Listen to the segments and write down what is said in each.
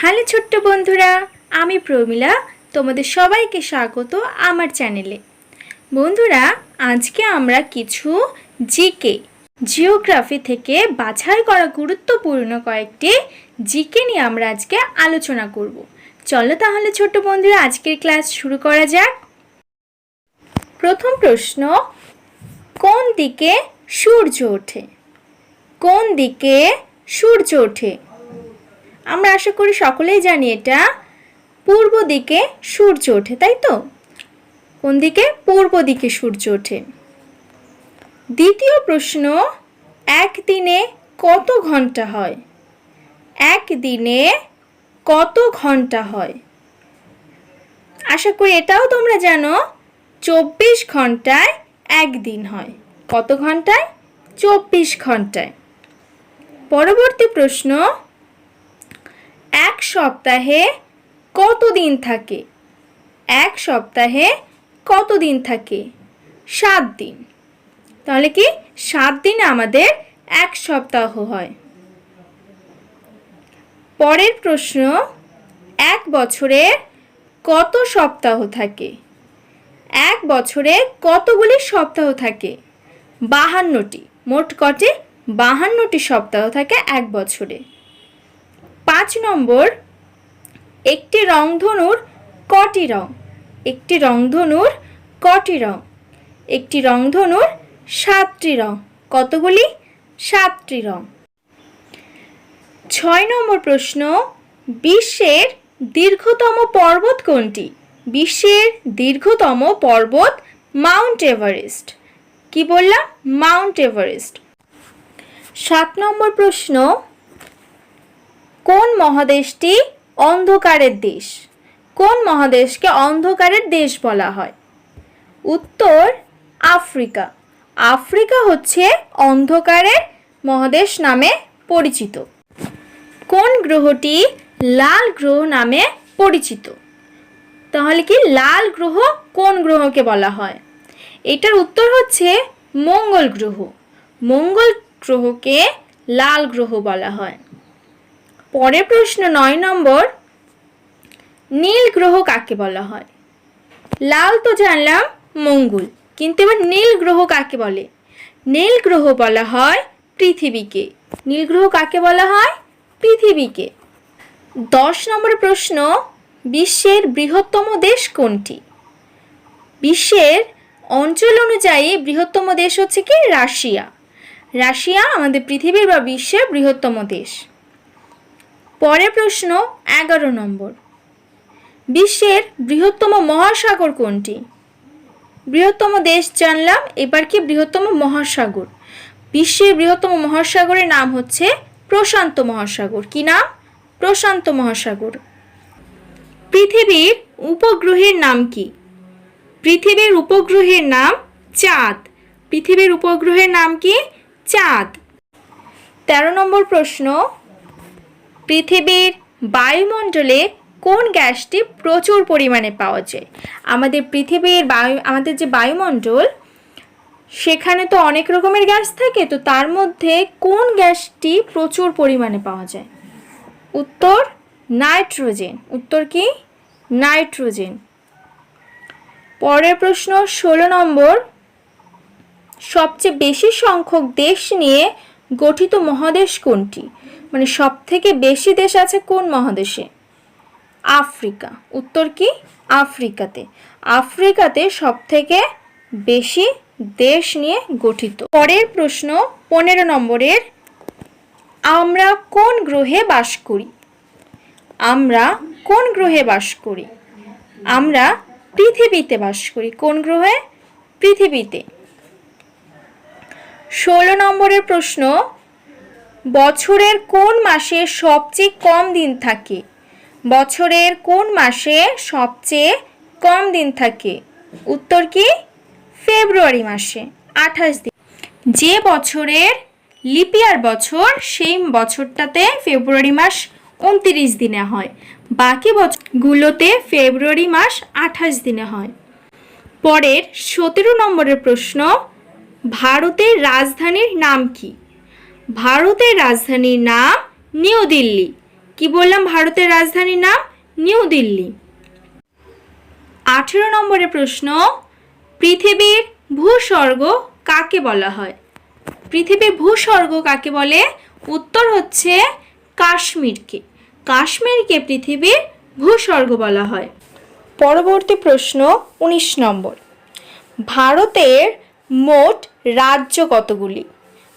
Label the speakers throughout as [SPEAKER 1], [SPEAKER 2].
[SPEAKER 1] Hello ছোট্ট বন্ধুরা, আমি প্রমিলা, তোমাদের সবাইকে স্বাগত আমার চ্যানেলে। বন্ধুরা, আজকে আমরা কিছু জিকে, জিওগ্রাফি থেকে বাছাই করা গুরুত্বপূর্ণ কয়েকটি জিকে নিয়ে আমরা আজকে আলোচনা করব। চলো তাহলে ছোট্ট বন্ধুরা, আজকের ক্লাস শুরু করা যাক। প্রথম প্রশ্ন, কোন দিকে সূর্য ওঠে? কোন দিকে সূর্য ওঠে? আমরা আশা করি সকলেই জানি এটা পূর্ব দিকে সূর্য ওঠে, তাই তো? কোন দিকে? পূর্ব দিকে সূর্য ওঠে। দ্বিতীয় প্রশ্ন, একদিনে কত ঘণ্টা হয়? একদিনে কত ঘণ্টা হয়? আশা করি এটাও তোমরা জানো, চব্বিশ ঘন্টায় একদিন হয়। কত ঘন্টায়? চব্বিশ ঘন্টায়। পরবর্তী প্রশ্ন এক সপ্তাহে কত দিন থাকে? এক সপ্তাহে কত দিন থাকে? সাত দিন। তাহলে কি সাত দিন আমাদের এক সপ্তাহ হয়। পরের প্রশ্ন, এক বছরে কত সপ্তাহ থাকে? এক বছরে কতগুলি সপ্তাহ থাকে? বাহান্নটি। মোট কটে? বাহান্নটি সপ্তাহ থাকে এক বছরে। পাঁচ নম্বর, একটি রংধনুর কটি রং? একটি রংধনুর কটি রং? একটি রংধনুর সাতটি রং। কতগুলি? সাতটি রং। ছয় নম্বর প্রশ্ন, বিশ্বের দীর্ঘতম পর্বত কোনটি? বিশ্বের দীর্ঘতম পর্বত মাউন্ট এভারেস্ট। কি বললাম? Mount Everest. সাত নম্বর প্রশ্ন কোন মহাদেশটি অন্ধকারের দেশ? কোন মহাদেশকে অন্ধকারের দেশ বলা হয়? উত্তর, আফ্রিকা। আফ্রিকা হচ্ছে অন্ধকারের মহাদেশ নামে পরিচিত। কোন গ্রহটি লাল গ্রহ নামে পরিচিত? তাহলে কি লাল গ্রহ কোন গ্রহকে বলা হয়? এটার উত্তর হচ্ছে মঙ্গল গ্রহ। মঙ্গল গ্রহকে লাল গ্রহ বলা হয়। পরের প্রশ্ন নয় নম্বর, নীল গ্রহ কাকে বলা হয়? লাল তো জানলাম, মঙ্গল। কিন্তু এবার নীল গ্রহ কাকে বলে? নীল গ্রহ বলা হয় পৃথিবীকে। নীল গ্রহ কাকে বলা হয়? পৃথিবীকে। দশ নম্বর প্রশ্ন, বিশ্বের বৃহত্তম দেশ কোনটি? বিশ্বের অঞ্চল অনুযায়ী বৃহত্তম দেশ হচ্ছে কি? রাশিয়া। রাশিয়া আমাদের পৃথিবীর বা বিশ্বের বৃহত্তম দেশ। পরের প্রশ্ন, এগারো নম্বর। বিশ্বের বৃহত্তম মহাসাগর কোনটি? বৃহত্তম দেশ জানলাম, এবার কি বৃহত্তম মহাসাগর? বিশ্বের বৃহত্তম মহাসাগরের নাম হচ্ছে প্রশান্ত মহাসাগর। কি নাম? প্রশান্ত মহাসাগর। পৃথিবীর উপগ্রহের নাম কি? পৃথিবীর উপগ্রহের নাম চাঁদ। পৃথিবীর উপগ্রহের নাম কি? চাঁদ। তেরো নম্বর প্রশ্ন পৃথিবীর বায়ুমণ্ডলে কোন গ্যাসটি প্রচুর পরিমাণে পাওয়া যায়? আমাদের পৃথিবীর বায়ু, আমাদের যে বায়ুমণ্ডল, সেখানে তো অনেক রকমের গ্যাস থাকে, তো তার মধ্যে কোন গ্যাসটি প্রচুর পরিমাণে পাওয়া যায়? উত্তর, নাইট্রোজেন। উত্তর কি? নাইট্রোজেন। পরের প্রশ্ন, ষোলো নম্বর। সবচেয়ে বেশি সংখ্যক দেশ নিয়ে গঠিত মহাদেশ কোনটি? মানে সব থেকে বেশি দেশ আছে কোন মহাদেশে? আফ্রিকা। উত্তর কি? আফ্রিকাতে। আফ্রিকাতে সব থেকে বেশি দেশ নিয়ে গঠিত। পরের প্রশ্ন, পনেরো নম্বরের, আমরা কোন গ্রহে বাস করি? আমরা কোন গ্রহে বাস করি? আমরা পৃথিবীতে বাস করি। কোন গ্রহে? পৃথিবীতে। ষোলো নম্বরের প্রশ্ন বছরের কোন মাসে সবচেয়ে কম দিন থাকে? বছরের কোন মাসে সবচেয়ে কম দিন থাকে? উত্তর কি? ফেব্রুয়ারি মাসে, আঠাশ দিন। যে বছরের লিপিয়ার বছর, সেই বছরটাতে ফেব্রুয়ারি মাস উনত্রিশ দিনে হয়। বাকি বছরগুলোতে ফেব্রুয়ারি মাস আঠাশ দিনে হয়। পরের সতেরো নম্বরের প্রশ্ন, ভারতের রাজধানীর নাম কি? ভারতের রাজধানীর নাম নিউ দিল্লি। কি বললাম ভারতের রাজধানীর নাম? নিউ দিল্লি। আঠেরো নম্বরের প্রশ্ন, পৃথিবীর ভূস্বর্গ কাকে বলা হয়? পৃথিবীর ভূস্বর্গ কাকে বলে? উত্তর হচ্ছে কাশ্মীরকে। কাশ্মীরকে পৃথিবীর ভূস্বর্গ বলা হয়। পরবর্তী প্রশ্ন, উনিশ নম্বর। ভারতের মোট রাজ্য কতগুলি?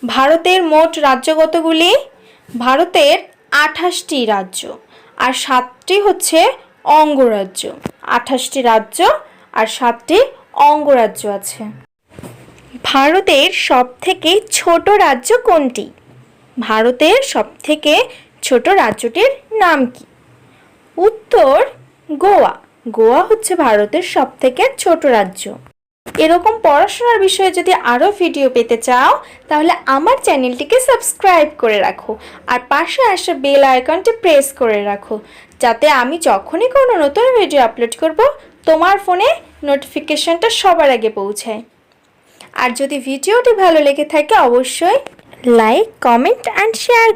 [SPEAKER 1] ভারতের মোট রাজ্য কতগুলি? ভারতের আঠাশটি রাজ্য আর সাতটি হচ্ছে অঙ্গরাজ্য। আঠাশটি রাজ্য আর সাতটি অঙ্গরাজ্য আছে। ভারতের সবথেকে ছোট রাজ্য কোনটি? ভারতের সবথেকে ছোট রাজ্যটির নাম কি? উত্তর গোয়া। গোয়া হচ্ছে ভারতের সবথেকে ছোট রাজ্য। এরকম পড়াশোনার বিষয়ে যদি আরও ভিডিও পেতে চাও, তাহলে আমার চ্যানেলটিকে সাবস্ক্রাইব করে রাখো আর পাশে আসা বেল আইকনটি প্রেস করে রাখো। যাতে আমি যখনই কোনো নতুন ভিডিও আপলোড করব, তোমার ফোনে নোটিফিকেশনটা সবার আগে পৌঁছায়। আর যদি ভিডিওটি ভালো লেগে থাকে, অবশ্যই লাইক কমেন্ট অ্যান্ড শেয়ার